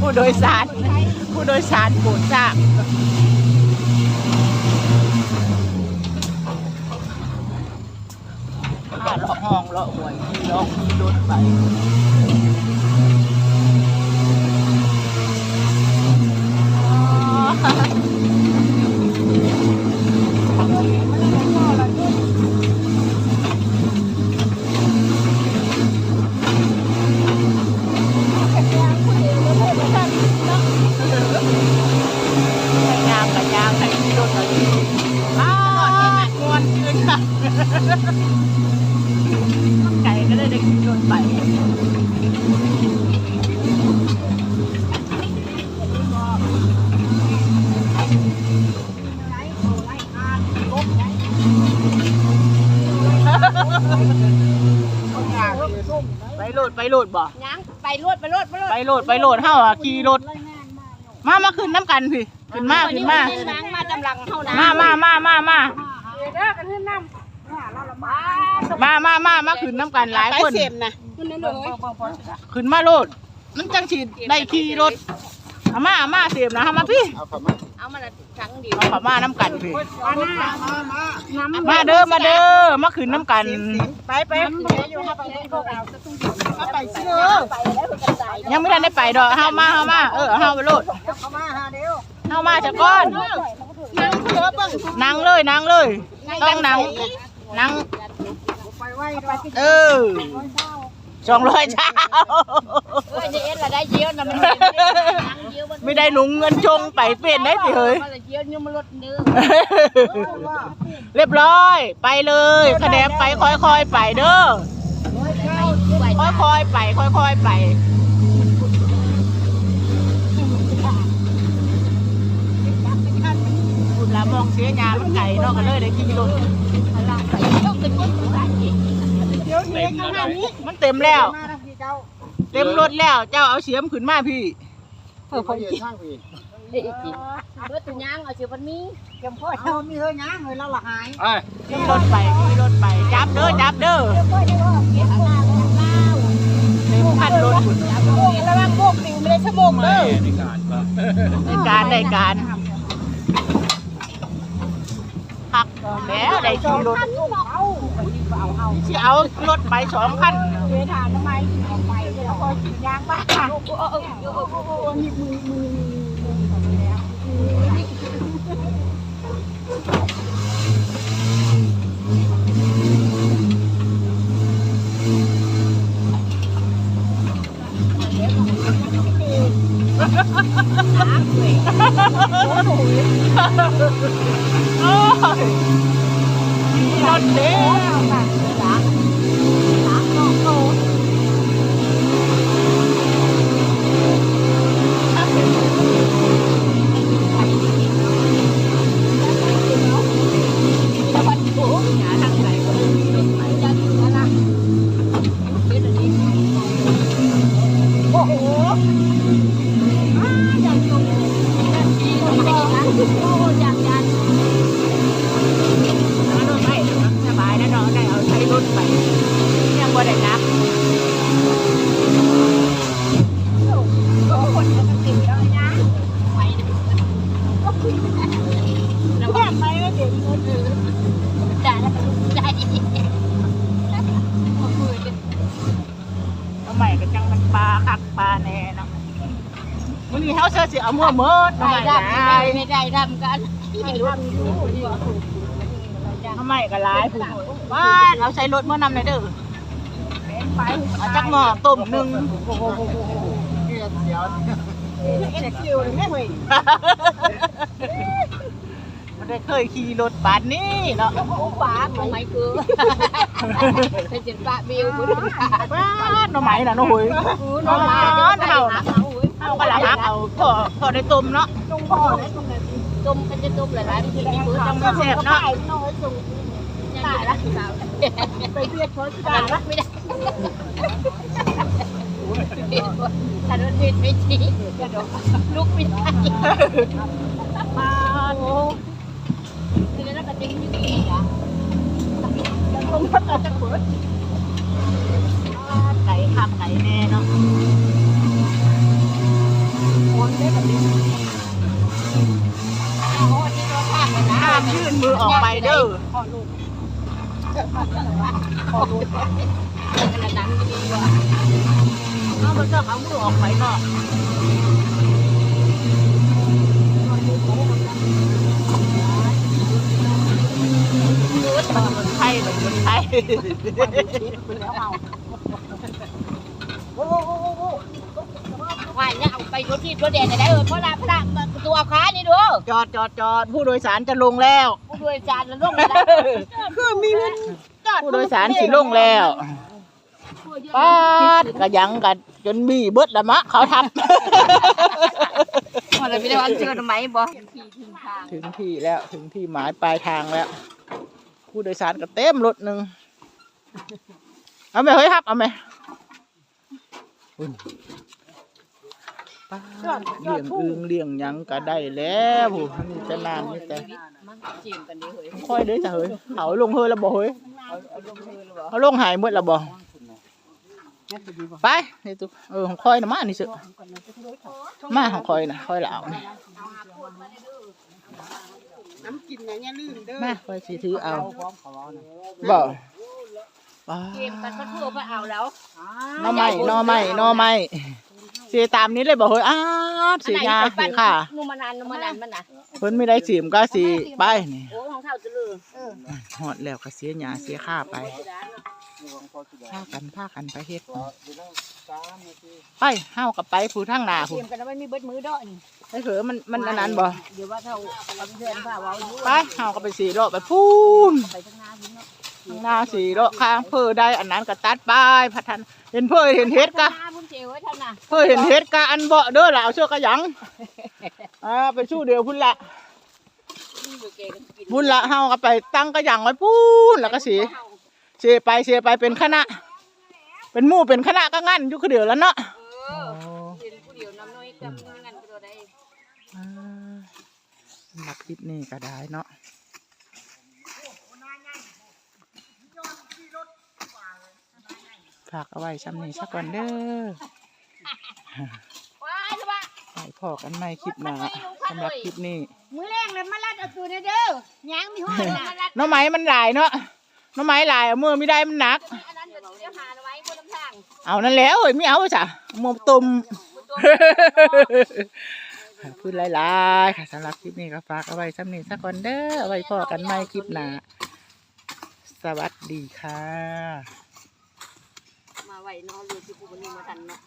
ผู้โดยสาร ผู้โดยสารโปรดทราบ ดไปโหลดบ่ยังไปรวดไปรวดไปรวดไปโหลดไปโหลดเฮาอะขี่รถมามาขึ้นน้ำกันพี่ขึ้นมาขึ้นมานางมาจำลังเท่านั้นมามามามามา เด้อกันขึ้นน้ำเราละมามามามามาขึ้นน้ำกันหลายคนขึ้นนั่นเลย ขึ้นมาโหลดมันจังสิได้ขี่รถ เอามาเอามาเสียบนะเอามาพี่เอามาละครั้งเดียวเอาเข้ามาน้ำกันพี่มาหน้าน้ำมาเด้อมาเด้อมาขึ้นน้ำกันไปไปอยู่ครับไปพวกเราจะต้องไปเชื่อไปแล้วจะใส่ยังไม่ทันได้ไปดอกเฮามาเฮามาเออเฮาไปโหลดเขามาหาเดียวเฮามาจากก้อนนั่งเพื่อเบิ่งนั่งเลยนั่งเลยต้องนั่งนั่งไปไว้ไปเออ สองร้อยเช้า เออจะเอ็นละได้เยี่ยวนะมันเยี่ยวมันไม่ได้หนุงเงินจงไปเป็นได้สิเฮ้ย มันเยี่ยวนี่มันลดเนื้อเรียบร้อย ไปเลยคะแนนไปค่อยๆไปเด้อ ค่อยๆไป ค่อยๆไปพูดแล้วมองเสียยามันไก่เนอกกันเลยได้ขี่รถเดี๋ยวนี้ขนาดนี้มันเต็มแล้ว เต็มรถแล้ว เจ้าเอาเสียมขึ้นมาพี่เพื่อคนกินเมื่อตุย่างเอาเชือมันมีเก็บพ่อเจ้ามีเฮ้ยย่างเลยเราละหายขี่รถไปขี่รถไปจับเด้อจับเด้อเต็มคันรถคุณระวังพวกติวไม่ได้ชั่วโมงเด้อในการในการพักแล้วได้ขี่รถ ที่เอารถไปสองคันเวถามทำไมเอาไปเดี๋ยวคอยกินยางบ้าเออเออเออเออมีมือมือโอ้ย ขี่รถเด้ร ได้เอาใช้รถไปยังบ่ได้นับแล้วก็ไปแล้วเดี๋ยวมือถือจ่ายแล้วก็จ่ายทำไมก็จังมันปลาคักปลาแน่นะมื้อนี้เฮาเชื่อสิเอามั่วเมิดไมได้ได้ไม่ได้ทำกันที่รถทำไมก็หลายผู้ บ้านเอาใช้รถเมื่อนำในอยเด้อเอาจักหม้อต้มหนึ่งเดี๋ยวเอ็นคิวเลยแม่เว้ยมันได้เคยขี่รถปานนี้เนาะโอ้ป้าของไม่คือเป็นจิตป้าบิวบุญบ้านหน่อไม้น่ะนาะโหยน้องมาเฮาน่ะเฮาก็ละฮักเอาพอพอได้ต้มเนาะตรงพ่อเลยตรงนั้นต้มกันจะต้มหลายๆทีนี้มือจังน้อยส่ง ตายละไปเรียกเขาตายละไม่ได้ถ้ารถเมล์ไม่ชี้ลุกไม่ได้มาโอ้คือแล้วก็ดิ้งอยู่นี่นะจะลงพักจะเปิดไก่คักไก่แน่เนาะ ขอลูกกระนั้นดีกว่าเอามันจะเอามือออกไปเนาะมันมันไทยมันมันไทยว่าเนี่ยเอาไปรถที่รถแดงได้เออเพราะละเพราะละตัวขานี่ดูจอดจอดจอดผู้โดยสารจะลงแล้ว ผู้โดยสารแล้วลงแล้วคือมีเงิน ผู้โดยสารสิลงแล้วป้าดกระยังกันจนมีเบิดละมะเขาทพอเราไม่ได้วันเจอทำไมบ่ขี่ถึงทางำถึงที่แล้วถึงที่หมายปลายทางแล้ว ผู้โดยสารก็เต็มรถหนึ่งเอาไหมเฮ้ยครับ เอาไหมอุ่นป้าดเลี้ยงอึงเลี้ยงหยังก็ได้แล้วผู้นี่แต่นานนี่แต่มันจีมกันดิเฮ้ยค่อยเด้อจ้ะเฮ้ยเขาลงเฮ้ยแล้วบ่เฮ้ย เอาลงมือหรือเปล่าเขาลงหายหมดแล้วบ่ไปนี่ตุ๊เออของค่อยนะมานี่สึมาของค่อยนะค่อยเหล่านี่น้ำกินนะอย่าลืมเด้อมาค่อยสิถือเอาบ่ป้าเกมกันก็ทั่วไปเอาแล้วหน่อไม้หน่อไม้หน่อไม้ สีตามนี้เลยบ่เฮ้ยอ้าวสีงาสีค่ะนุ่มมานานนุ่มมานานมันน่ะเพิ่นไม่ได้สีมก็สีไปนี่โอ้ของเท่าจะลือเออฮอดแล้วก็เสียหยาเสียค่าไปพากันพากันไปเฮ็ดไปเฮากับไปผู้ทางหน้าเกผู้มกันแล้วไม่มีเบิดมือดอกนี่ไอ้เผลอมันมันอันนั้นบ่เดี๋ยวว่าเท่าเราเพื่อนผ้าว้าอยู่ไปเฮาก็ไปสีเลาะไปพูนไปทั้งหน้าพี่เนาะ ข้างหน้าสีเลาะข้างเพื่อได้อันนั้นก็ตัดไปพัฒนเห็นเพื่อเห็นเฮ็ดกะหน้าพุ่นเจ๋วไว้ท่านน่ะเพื่อเห็นเฮ็ดกะอันเบาะเด้อล่ะเอาเชือกกะหยังอ่าไปสู้เดียวพุ่นละนี่อยู่เกกันกินพุ่นละเฮาก็ไปตั้งกะหยังไว้พูนแล้วก็สีเสไปเสไปเป็นคณะ เป็นหมู่เป็นคณะก็งั้นอยู่คือเดียวแล้วเนาะเออเห็นผู้เดียวน้ำน้อยกับเงินก็ได้อ่าสำหรับคลิปนี้ก็ได้เนาะ ฝากเอาไว้ซ้ำนี้สักก่อนเด้อว้ายละบะไปพอกันใหม่คลิปหน้าสำหรับคลิปนี้มือแรงเลยมาลัดเอาตัวเด้อยางมีห้อยนะหน้อไม้มันหลายเนาะหน้อไม้หลายเอามือไม่ได้มันหนักอันนั้นเดี๋ยวจะหาเอาไว้บนลำทางเอานั่นแล้วเอ้ยไม่เอาจ้ะหมกตุ่มพูดหลายๆค่ะสำหรับคลิปนี้ก็ฝากเอาไว้ซ้ำนี้สักก่อนเด้อเอาไว้พอกันใหม่คลิปหน้าสวัสดีค่ะมา ไว้เนาะเลยที่ผู้บริมาทันเนาะ